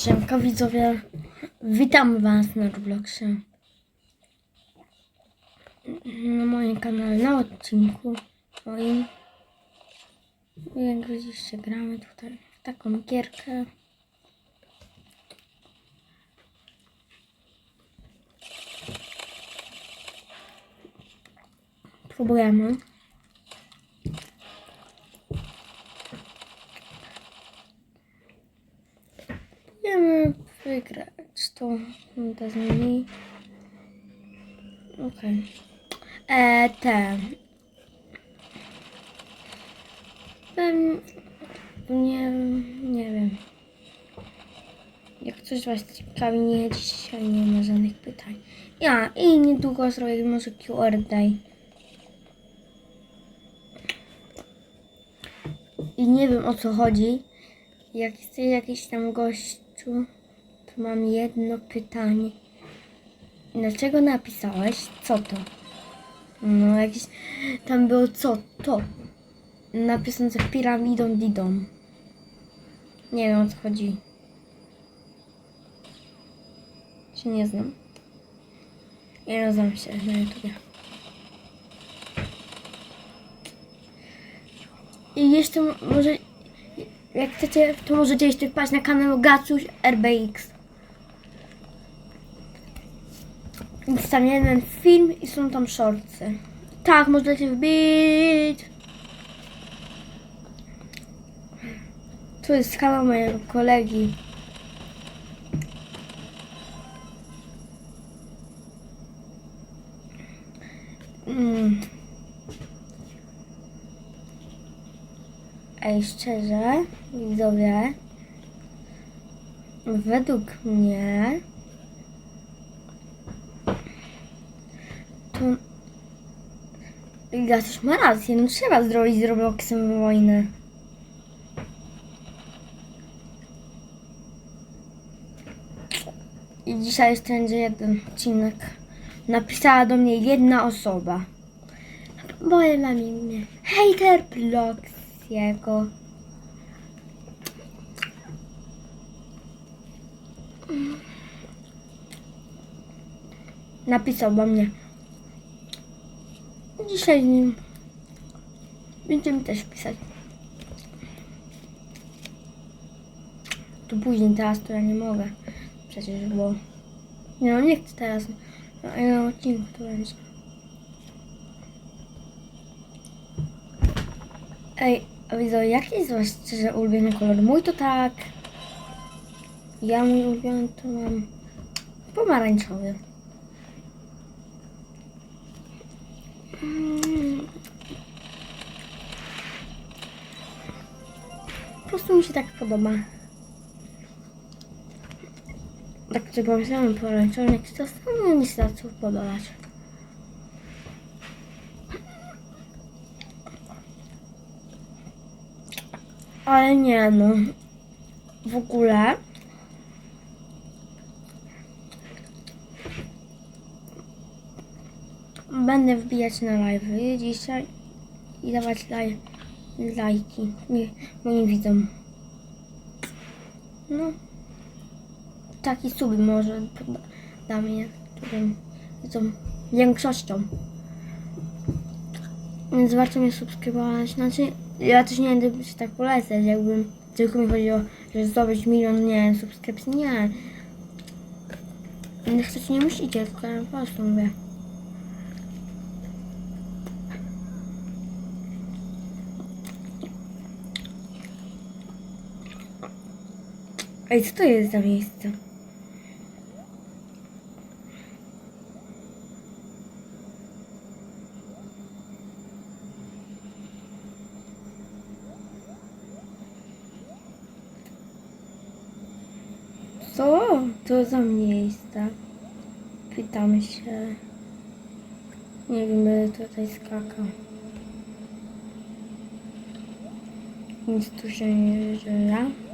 Siemka widzowie, witam was na Robloxie. Na moim kanale, na odcinku moim. Jak widzicie, gramy tutaj w taką gierkę. Próbujemy. Próbujemy wygrać to. To zmieni. Okej. E, te. Em, Nie, nie wiem. Jak coś was ciekawi, nie, dzisiaj nie ma żadnych pytań. Ja, i niedługo zrobię może QR. I nie wiem o co chodzi. Jak jest jakiś tam gościu, mam jedno pytanie. Dlaczego napisałeś? Co to? No jakiś tam było co to? Napisane piramidą didą. Nie wiem o co chodzi. Się nie znam. Nie znam się na YouTubie. I jeszcze może jak chcecie, to możecie jeszcze wpaść na kanał Gacuś RBX. Jest tam jeden film i są tam shortsy. Tak, możecie wbić. Tu jest kanał mojego kolegi. Mm. Ej, szczerze, widzowie, według mnie to Gatuś ma rację, no trzeba zrobić z Robloxem wojnę. I dzisiaj jeszcze będzie jeden odcinek. Napisała do mnie jedna osoba. Boję na mnie. Hater Bloxiego. Napisał do mnie. Dzisiaj z nim będziemy też pisać. To później, teraz to ja nie mogę. Przecież, bo... Nie no, nie chcę teraz. Na jednym odcinku to będzie. Ej, a widzę, jaki jest wasz szczerze ulubiony kolor? Mój to tak. Ja mój ulubiony to mam pomarańczowy. Mm. Po prostu mi się tak podoba. Tak sobie pomyślałem pomarańczowy, jak to samo mi się zaczął podobać. Ale nie no. W ogóle. Będę wbijać na live dzisiaj i dawać laj, lajki nie, moim widzom. No. Taki suby może poda- damy niektórym widzom większością. Więc warto mnie subskrybować. Znaczy, ja też nie będę się tak polecać, jakbym tylko mi chodziło, że zdobyć milion, nie subskrypcji. Nie. Nie chcecie, nie musicie, tylko ja po prostu mówię. Ej, co to jest za miejsce? Co to za miejsce? Pytam się. Nie wiem, będę tutaj skakał. Nic tu się nie dzieje.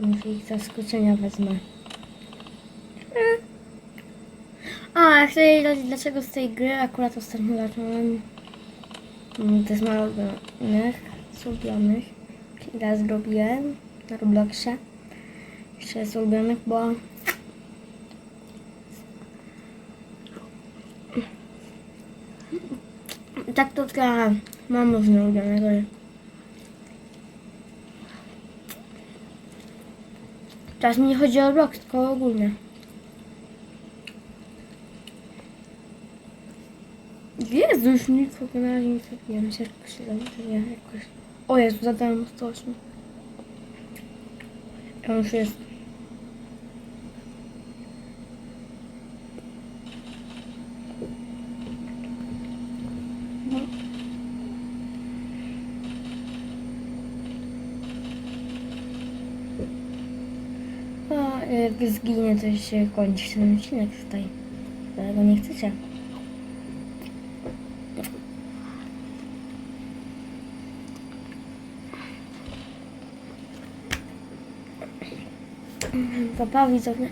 Niech zaskoczenia wezmę. A, chcę wiedzieć dlaczego z tej gry akurat ostatnio zacząłem mm, te zmalowionych, zrobionych. Ile zrobiłem na Robloxie. Jeszcze z ulubionych, bo tak to dla mam z ulubionego. Teraz mi nie chodzi o Roblox, tylko ogólnie. Jezu, już nic na razie nie zrobiłem. Myślę, że jakoś się zamontuję jakoś. O Jezu, zadałem 108. On już jest. No. A jak zginie, to się kończy ten odcinek tutaj. Tego nie chcecie. Papa widzowie.